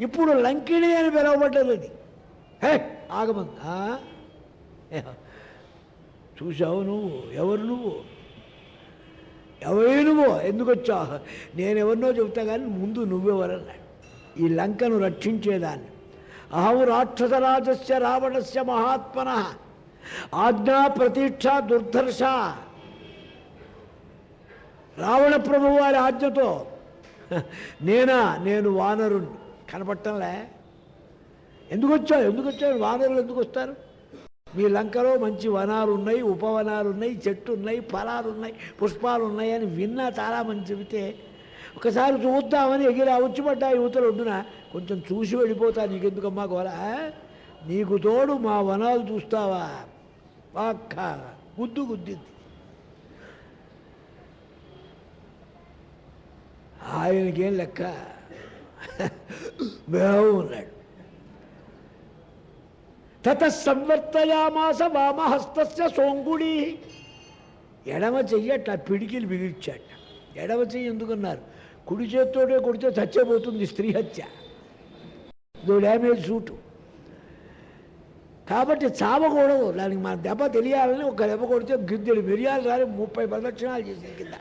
ఇప్పుడు లంకిణి అని పిలువబడ్డది అది. హే ఆగమం చూసావు నువ్వు? ఎవరు నువ్వు? ఎవరు నువ్వు? ఎందుకు వచ్చావు? నేను ఎవరినో చెబుతా కానీ ముందు నువ్వెవరన్నాడు ఈ లంకను రక్షించేదాన్ని. అహం రాక్షసరాజస్య రావణస్య మహాత్మన. ఆజ్ఞా ప్రతీక్ష దుర్ధర్ష. రావణ ప్రభు వారి ఆజ్ఞతో. నేనా? నేను వానరుణ్ణి. కనపట్టంలే ఎందుకు వచ్చావు ఎందుకు వచ్చావు వానరులు ఎందుకు వస్తారు మీ లంకలో మంచి వనాలు ఉన్నాయి ఉపవనాలు ఉన్నాయి చెట్టు ఉన్నాయి ఫలాలు ఉన్నాయి పుష్పాలు ఉన్నాయి అని విన్నా చాలా మంది చెబితే ఒకసారి చూద్దామని ఎగిరి వచ్చిపడ్డా యువతలు ఉండున కొంచెం చూసి వెళ్ళిపోతా నీకెందుకమ్మా గోల? నీకు తోడు మా వనాలు చూస్తావా? పక్క. గుద్దు గుద్దింది. ఆయనకేం లెక్క? మేము ఉన్నాడు తత సంవర్తయామాస వామహస్తస్య సోంగుడి. ఎడమ చెయ్యి అట్లా పిడికిలు బిగిచ్చాడు ఎడమ చెయ్యి ఎందుకున్నారు? కుడి చేత్తోటే కొడితే చచ్చిపోతుంది స్త్రీ హత్య. దో డ్యామేజ్ సూటు. కాబట్టి చావకూడదు. దానికి మన దెబ్బ తెలియాలని ఒక దెబ్బ కొడితే గిద్దెడు మిరియాలు రాని ముప్పై ప్రదక్షిణాలు చేసిన కింద.